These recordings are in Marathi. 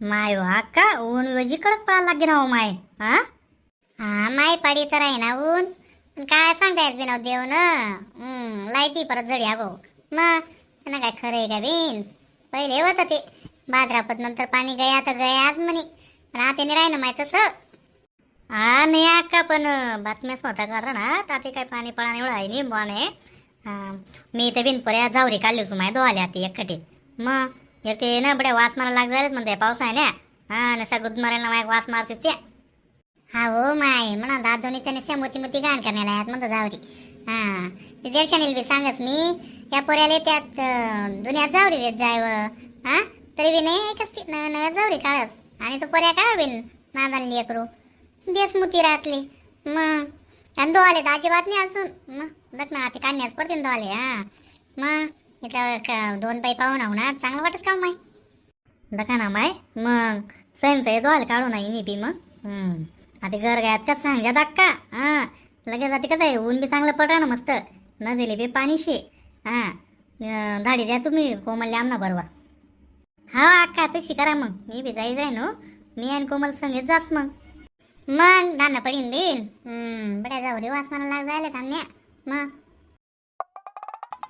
माय वाका ऊन वजी कडक पडायला लागे ना हो माय. हा? हा माय पाडी तर आहे ना ऊन. पण काय सांगतायत बिनाव देव ना लायती परत जडी हा भाऊ. मग त्यांना काय खरं आहे का बिन? पहिले होतं ते. बाजारापत नंतर पाणी गया तर गयाच म्हणे. पण आता नाही राहिलं माय तसं. हा नाही अक्का पण बातम्या स्वतः करा ना. ताते काय पाणी पळा एवढं आहे नाही बाने हा मी तर बिन पर्या जावरी काढली सु माय दोहाले ती एकटे. मग एक ते ना बड्या वास मारायला लाग झालेच म्हणते पाऊस आहे ना हा नसा गुद मारायला माय वास मारतेस त्या हा हो माय म्हणा दादोनी त्याने से मोती मोती घाण करण्याला आहेत म्हणतो जावरी हा ते दीडशाने बी सांगस मी या पोऱ्याला त्यात अं, जावरी देत जाय व हा तरी बी नाही ऐकस ती नव्या नव्या जावरी काढस आणि तो पोऱ्या काय बिन नादान लेकरू देस मुती राहतली मग आणि दोवाले तर अजिबात नाही असून मग दक ना ते काढण्यास पडते ना दोवाले हा मग इथं दोन पाई पाहून आहो ना चांगलं वाटत का हो माय दका ना माय मग सैनचा येतो दोहाल काढू नाही नी बी मग. आता घर गायत का सांगा दाक्का हा. लगेच आता कसं आहे ऊन बी चांगलं पडा ना मस्त. न दिले बी पाणीशी हां. हा धाडी द्या तुम्ही कोमलले आमना बरोबर. हा अक्का तशी करा मग. मी बी जाई जाय नो हो. मी आणि कोमल संगीत जास मग. मग धान पडीन बीन. बड्या जाऊ रे वासमाना लाग जायला धान्या. मग?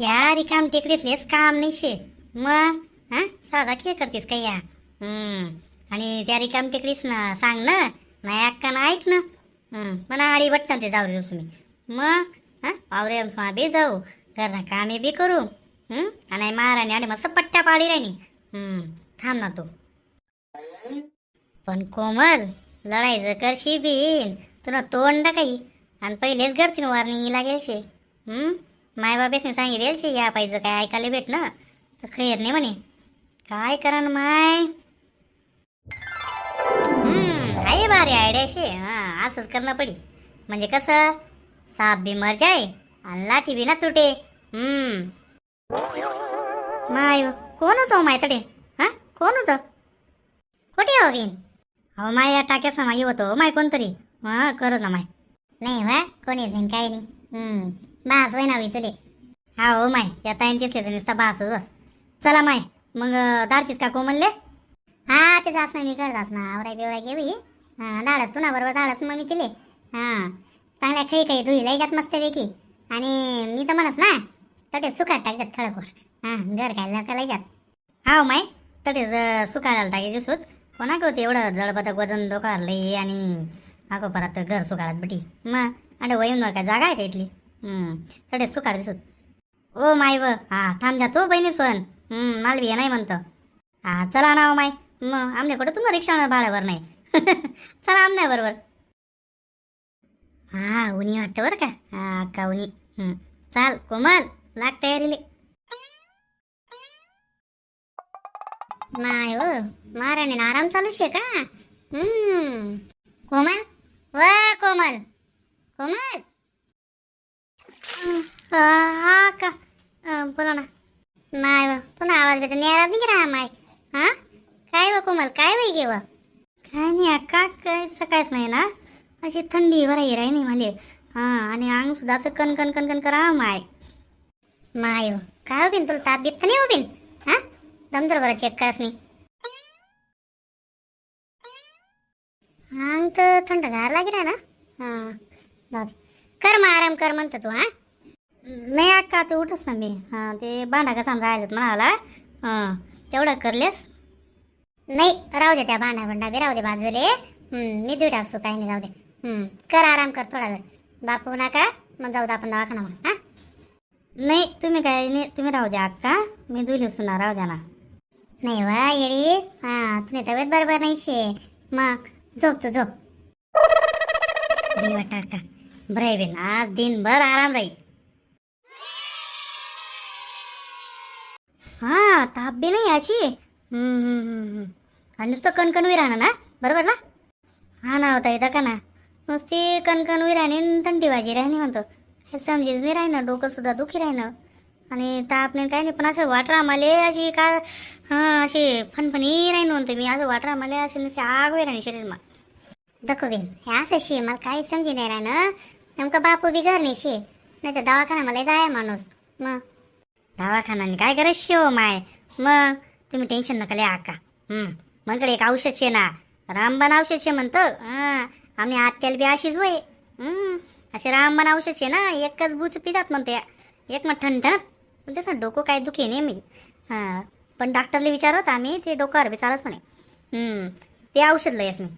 या रिकाम टेकडीसलेच काम नाही शे मग हा? साधा खेळ करतेस का या? आणि त्या रिकाम टेकडीस ना सांग ना. नाही अक्का ना ऐक ना. मला आडी ना ते जाऊ देऊ तुम्ही मग हा? पावरे बी जाऊ. घरना कामे बी करू. आणि महाराणी आणि मस्त पट्ट्या पाडी राहिनी थांब ना तू. पण कोमल लढायचं करशी बीन तुला तोंड काही? आणि पहिलेच घरतीन वॉर्निंग लागेल शे हम्म? मायबाबेसने सांगितलेल शे या पाहिजे काय ऐकायला भेट ना तर खैर नाही म्हणे. काय करण माय? आहे भारी आयडिया शे. हा असंच करणं पडी. म्हणजे कसं? साप बी मर जाय आणि लाठी बी ना तुटे. हम्म. माय कोण होतो हो मायतडे? हा कोण होतं? कुठे हो बीन हो माय या टाक्याचा माई होतो. माय कोणतरी? हा करत ना माय. नाही वा कोणीच नाही काही नाही. हम्म. बास होय ना तुले. हा हो माय या ताईन दिसले तर नुसता बास बस. चला माय मग दारचीस का कोमलले हा ते जास नाही मी करत ना आवराय बिवराय घेवी हा. धाडस तुना बरोबर धाडस मग मी तिले हा चांगल्या खाई काही धुई जात मस्त पैकी. आणि मी तर म्हणत ना तटे सुकाट टाकतात खळकवर हा घर काय लका जात. हा हो माय तटे सुकायला टाके दिसत कोणा होते एवढं जडबदक वजन डोकारले आणि अगो परत घर सुकाळत बटी. मग आणि वयून काय जागा आहे का इथली? हम्म, तटे दिसत. ओ माय व. हा थांब जा तो बहिणी सोन. माल बी नाही म्हणतं. हा चला ना माय. मग आमने कुठं तुम्हाला रिक्षा भाड्यावर नाही. चला आमने बरोबर हा उनी वाटतं बरं का? हा का उनी चाल कोमल लाग तयारीले. माय हो महाराणी आराम चालू शे का कोमल? व कोमल. कोमल? हा का? बोला ना. माय व तुला आवाज बेता नेरा नाही राहा माय? हा? काय व कोमल काय वय गे काय नाही अक्का काय सकाळच नाही ना. अशी थंडी भराई राही नाही मला हा आणि अंग सुद्धा असं कन कन कन कन करा माय. माय काय होबीन तुला? ताप बीत नाही होबीन हा? दमदर बरं चेक करस नाही. अंग तर थंड गार लागे ना हा. जाऊ दे. कर मग आराम कर म्हणतो तू हा? नाही अक्का ते उठच ना मी. हां ते भांडा कसा राहिलेत म्हणाला. हां तेवढं करलेस? नाही राहू दे त्या भांडा भांडा बी राहू दे बाजूले. मी देऊ टाकसो काही नाही जाऊ दे. कर आराम कर थोडा वेळ. बापू नका मग जाऊ दे आपण दवाखाना मग नाही तुम्ही काय नाही तुम्ही राहू द्या अक्का मी दुली सुना राहू द्या ना. नाही वा येडी. हां तुम्ही तब्येत बरोबर नाही शे मग झोप तू झोप. मी वाटतं अक्का बरं आहे आज दिनभर आराम राहील. हा ताप बी नाही अशी आणि नुसतं कणकण विराणं ना? बरोबर ना? हा ना होता येतं का ना? नुसती कणकण विराणी थंडी भाजी राहिली म्हणतो. हे समजेच नाही राहिनं डोकं सुद्धा दुखी राहिनं आणि ताप नाही काय नाही पण असं वाटरा आम्हाला अशी का हां अशी फनफणी राहीन म्हणते मी. असं वाटरा आम्हाला अशी नुसती आग राहिली शरीरमा. दखो बिन हे असं शे मला काही समजे नाही राहणं नेमकं बापू बी घर नाही शे. नाही तर दवाखाना मला जाय माणूस. मग? दवाखान्याने काय करायचं शिव हो माय? मग तुम्ही टेन्शन नका लिहा आका. हं. मनकडे एक औषध शे ना. रामबाण औषध शे म्हणतं. हां. आम्ही आत्याला बी अशीच होय असे रामबाण औषध शे ना एकच बूच पितात म्हणते. एक मग ठणठणत. पण त्याचं डोकं काय दुखी नाही मी हां. पण डॉक्टरला विचारत आम्ही ते डोकं बी चालत म्हणे. ते औषध लयस मी.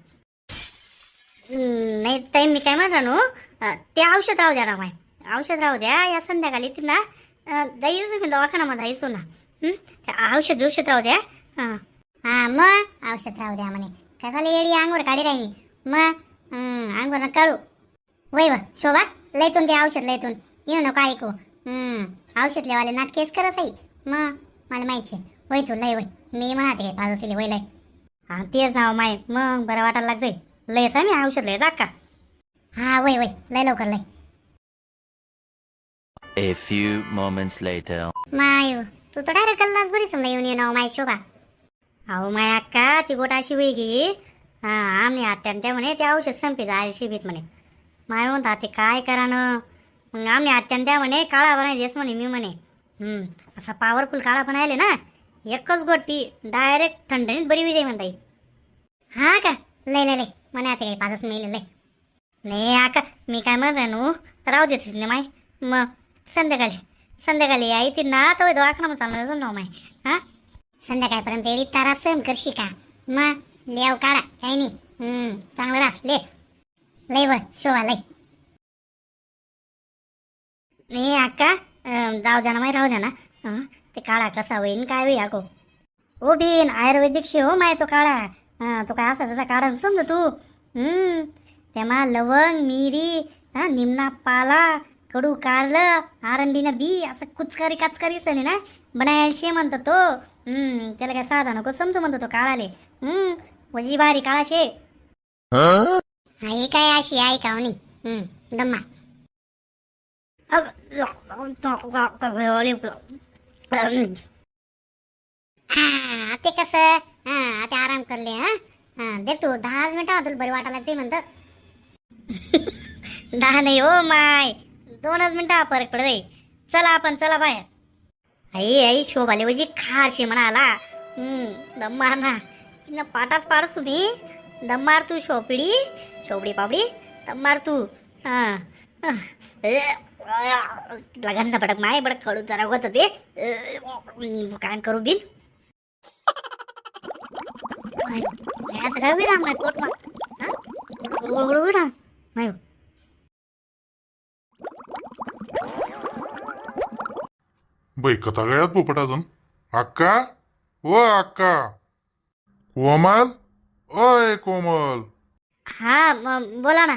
नाही ताई मी काय म्हणतो नो ते औषध राहू द्या ना माय. औषध राहू द्या. या संध्याकाळी ती ना दही मी दवाखान्यामध्ये येसो ना औषध औषध राहू द्या हां हा मग औषध राहू द्या म्हणे काय झालं येडी अंगवर काढी राहिली मग अंगवर अंगवर काढू वय व शोभा लयतून ते औषध लयतून येऊ नको ऐकू औषध लेवाले नाटकेच करत आहे मग मला माहिती आहे. वय तू लय वय मी म्हणते काय पाच असेल वय लय हां तेच नाव माय मग बरं वाटायला लागतंय लयच आहे मी औषध लय जा का हा वय वय लय लवकर लय A few moments later. माय तू तर डायरेक्ट कल्लाच बरी समजा येऊन ये नाव हो, माय शोभा. अहो माय अक्का ती गोट अशी होई गी हां आम्ही आत्यान म्हणे ते औषध संपेचं आहे शिबीत म्हणे. माय म्हणता ते काय करानं मग आम्ही आत्यान म्हणे काळा बनायचेच म्हणे मी म्हणे. हम्म असा पॉवरफुल काळा बनायले ना एकच गोट पी डायरेक्ट थंडणीत बरी विजय म्हणता हा का? लय लय लय. म्हणे आता काही पाचच मिळेल लय. नाही आका मी काय म्हणत नू? राहू देतेस ना माय. मग संध्याकाळी संध्याकाळी आई ती ना तो दवाखाना चालणार अजून नाव माय हा संध्याकाळपर्यंत एडी तारा सहन करशी का मग लेव काढा काही नाही हम्म चांगलं रास ले लय व शोभा लय नाही अक्का जाऊ द्या ना माय राहू द्या ना ते काळा कसा होईन काय होई अगो ओ बीन आयुर्वेदिक शे हो माय तो काळा तो काय असा तसा काढा समजा तू हम्म तेव्हा लवंग मिरी हा निमना पाला कडू कारलं आरंडीनं बी असं कुचकारी काचकारी सणी ना? बनायला शे म्हणतो तो. हम्म त्याला काय साधा नको समजू म्हणतो तो काळाले. हम्म वजी भारी काळा शे आई काय अशी आई का दम्मा. हा ते कसं? हा आता आराम करले हा? देख तू दहा मिनिटं तुला बरी वाटायला लागते म्हणतं. दहा नाही हो माय. दोनच मिनटं फरक पडत आहे चला आपण चला बाहेर. आई आई शोभाले वजी खारशी म्हणाला. हम्म दम मार ना. न पाटाच पाडस तुम्ही दम मार तू शोपडी. शोपडी पापडी. दम मार तू. हां. लगन पडक माय बडक कडू जरा होत ते काय करू बिन? असं काय विरा माय पोट मा माय हो. कथा गळ्यात पोपट अजून. अक्का? ओ अक्का. कोमल? ओय कोमल. हा म- बोला ना.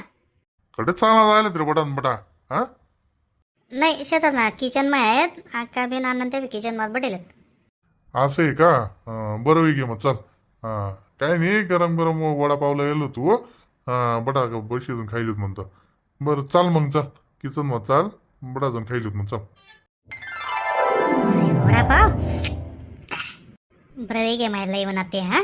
कडे चालला जायला तरी बटान बटा हा? नाही शेतात ना किचनमध्ये आहेत. अक्का बिन आनंद ते किचनमध्ये बडेल असं आहे का? अं, बरं वेगळी मग चल. हा काय नाही गरम गरम वडापावला गेलो तू हा बटा बशी अजून खायलीत म्हणतो. बरं चाल मग चल. किचन मग चाल बटा अजून खायलीत मग चल. वडापाव बरं वेगे माहिती लई म्हणत ते हा?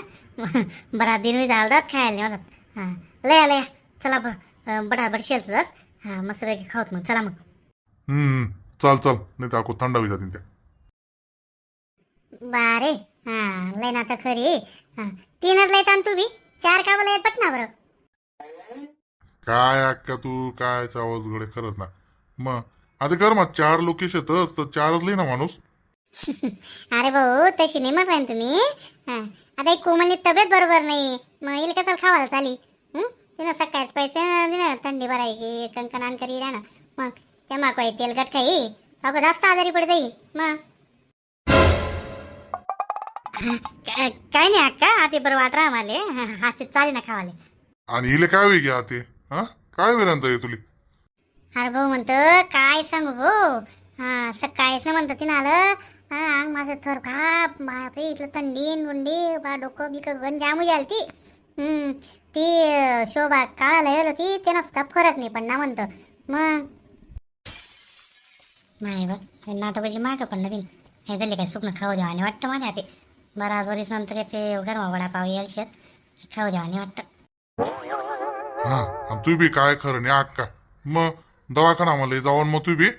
बरा दिन चालतात खायला म्हणत हा लय लय चला बरं बडा बड शेलतात हा मस्त पैकी खाऊत मग. चला मग. हम्म चाल चाल. नाही तर अको थंड होई जातील त्या बारे हा लय ना तर खरी. हा तीनच लय तान तू बी. चार का बोला पटना बरं. काय अक्का तू काय आवाज गडे खरंच ना. मग आता कर मग चार लोकेश येतच तर चारच लिही ना माणूस. अरे भाऊ तशी नाही म्हणताय ना तुम्ही. हा. आता एक कोमलची तब्येत बरोबर नाही. मग येईल कसाल खावायला चाली? हं? तिनं सकाळीच पैसे दिलं थंडी भरायची कंकणान करी राहणं. मग त्या माको तेलकट खाई. अगं जास्त आजारी पड जाई. मग? का- काय नाही अक्का आता बरं वाट राहा माले हा ते चालेल ना खावाले. आणि इले काय वेगळी आते हा? काय वेरांत आहे तुली? अरे भाऊ म्हणतो काय सांगू भाऊ? हा सकाळीच ना म्हणतो तिनं आलं. हा अंग माझं थर खाप बापरे इथलं थंडी बुंडी बा डोकं बिकं गण जामू झाली ती. ती शोभा काळाला येल होती ते सुद्धा फरक नाही पडला म्हणतो. मग? नाही बघ हे नाटकाची मागं पण नवीन. हे दिले काय सुकणं खाऊ द्यावा आणि वाटतं माझ्या ते बरं आज वरीस नंतर ते गरमा वडापाव येईल शेत. खाऊ द्यावा आणि वाटतं. हा तू बी काय खरं नाही अक्का मग दवाखाना मला जाऊन मग तू बी.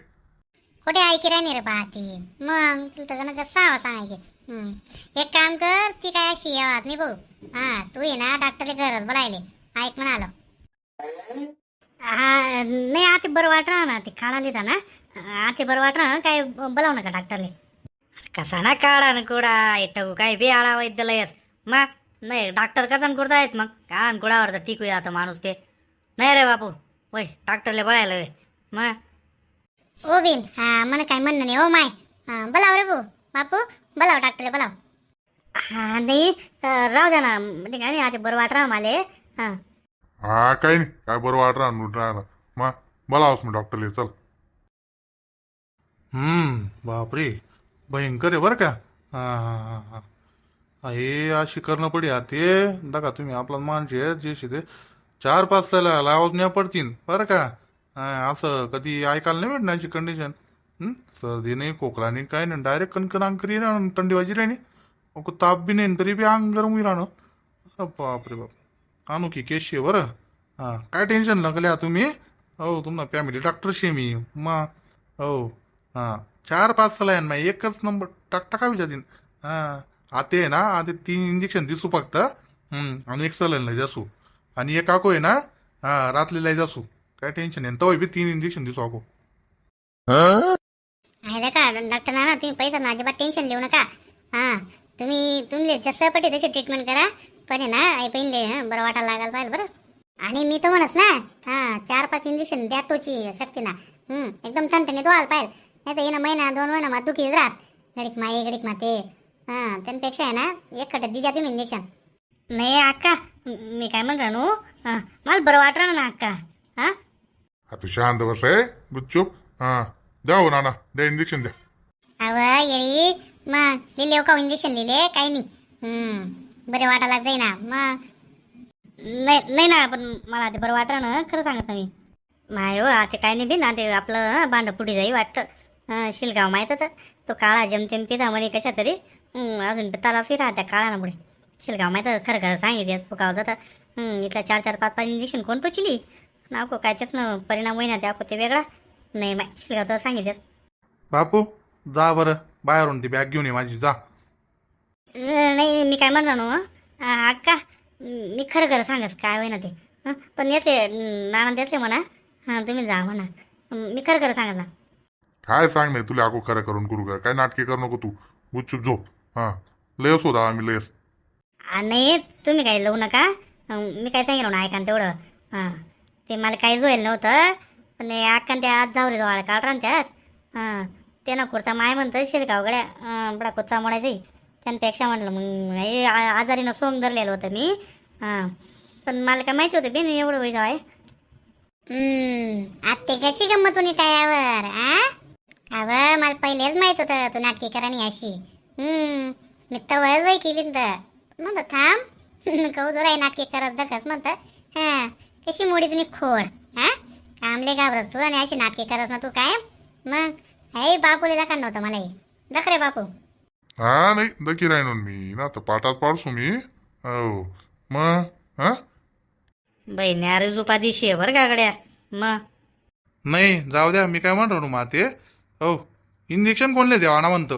कुठे ऐकी राहिली रे बा ती मग तुला तर गणक सावा सांगायचे एक काम कर ती काय अशी आवाज नाही भाऊ हा तू ये ना डॉक्टरला गरज बोलायले. ऐक म्हणालो. हा नाही आते बरं वाटणार ना ते काढा लिहिता ना. आते बरं वाटणार काय बोलाव नका डॉक्टरले कसा ना काढा ना कुडा इटू काय बी आळा वैद्यालयच मग नाही डॉक्टर कसा कुडता आहेत मग? काढा कुडावर तर टिकू आता माणूस ते. नाही रे बापू वय डॉक्टरले बळायला वय मग ओ बिन हा मला काय म्हणणं नाही ओ माय. हा बोलाव रे भाऊ बापू बोलाव डॉक्टरला बोलाव. हा नाही अं, राहू द्या ना म्हणजे काय नाही आता बरं वाटणार मला. हां. हा काही नाही काय बरं वाट राहणार राहिला मग बोलावस मग डॉक्टरले चल. हम्म बापरे भयंकर आहे बरं का? हा हा हा हा. हे अशी करणं पडी हा ते. बघा तुम्ही आपला माणसे जे शे ते चार पाच त्याला लावच नाही पडतील बरं का? असं कधी ऐकायला नाही भेटणार अशी कंडिशन सर्दी नाही खोकला नाही काय नाही डायरेक्ट कणकण अंकरी ना थंडी वाजी राहिली मग ताप बी नाही तरी बी अंग गरम होई राहणं. बापरे बाप. आणू की केशी आहे बरं. हा काय टेन्शन लागल्या तुम्ही? हो तुम्हाला फॅमिली डॉक्टरशी आहे मी. मग हो हा चार पाच सलायन मग एकच नंबर टाक टाका विचारतीन? हा आते आहे ना आते तीन इंजेक्शन दिसू फक्त. आणि एक सलाईन लय जासू. आणि एक आको आहे ना हा रातली लय जासू. काय टेन्शन नाही तवा बी तीन इंजेक्शन दिसू आको आहे का? डॉक्टर ना तुम्ही पैसा ना अजिबात टेन्शन घेऊ नका. हा तुम्ही तुम्ही जसं पटे तशी ट्रीटमेंट करा. पण आहे ना आई पहिले हं, बरं वाटायला लागायला पाहिजे बरं. आणि मी तर म्हणस ना हा चार पाच इंजेक्शन द्या तोची शक्ती ना एकदम टणटणीत व्हायला पाहिजे. नाही तर येणं महिना दोन महिना मग दुखी राहस गडीक माये गडीक माते हा त्यांपेक्षा आहे ना एक खट्यात द्या तुम्ही इंजेक्शन नाही अक्का म- मी काय म्हणतो नो? हां मला बरं वाटणार ना अक्का. हां? आता शांत बस आहे गुच्चूप हा द्या नाना द्या इंजेक्शन द्या अव येळी मग लिहिले हो का इंजेक्शन लिहिले काही नाही हम्म बरे वाटायला जाई ना मग नाही नाही ना पण मला ते बरं वाटलं ना खरं सांगत ना मी माय हो ते काय नाही बी ना ते आपलं हं, बांडपुडी जाई वाटतं हं, शिलगाव माहीत होतं तो काळा जमतेम पिता म्हणे कशा तरी हं, अजून ताला फिरा त्या काळानं पुढे शिलगाव माहीत खरं खरं सांगितलं फुकावत होतं हं, इथल्या चार चार पाच पाच इंजेक्शन कोण पोचली नाको काय त्याच ना परिणाम होईना त्या ते वेगळा. नाही माय शिलगाव तर सांगितलं बापू जा बरं. बाहेरून ती बॅग घेऊन ये माझी जा. नाही मी काय म्हणणार ना हं, अक्का मी खरं खरं सांगस काय होईना ते. हं, पण येते नाना देतले म्हणा. हां तुम्ही जा म्हणा. मी खरं खरं सांगत ना काय सांग नाही तुला आको खरं करून करू का? काय नाटके करू नको तू. गुच्चूप झोप. हा लयस होता आम्ही लयस आ, नाही तुम्ही काही लावू नका. अं, मी काय सांगितलं ना ऐका ना तेवढं. हां. ते मला काही जोईल नव्हतं. पण हे अक्का त्या आज जाऊ रे वाळ काढरा त्यात. हां. ते ना कुर्ता माय म्हणतं शिरगाव गड्या. बडा कुत्ता मोडायचं त्यांपेक्षा म्हटलं मग हे आ- आजारीनं सोंग धरलेलं होतं मी. हां. पण मला काय माहिती होतं बी नाही एवढं वय जाय आत्ते कशी गंमत होणी टायावर आ? अव मला पहिलेच माहीत होतं तू नाटकी करानी अशी. हम्म. मी तवळ वय केली तर. म्हणत थांब. कौदर आहे नाटकी करत दखस म्हणतं. हां. कशी मोडी तुम्ही खोड हा? कामले घाबरत तू आणि अशी नाटकी करत ना तू काय मग? हे बापूले दाखल नव्हतं मला हे. दख रे बापू. हा नाही दकी राहिनो मी. ना तर पाठात पाडसू मी. हो. मग? हा? बाई न्यारे जुपा दिशी आहे बरं का गड्या मग नाही जाऊ द्या मी काय म्हणतो मग ते हो. इंजेक्शन कोणले द्यावा ना म्हणतो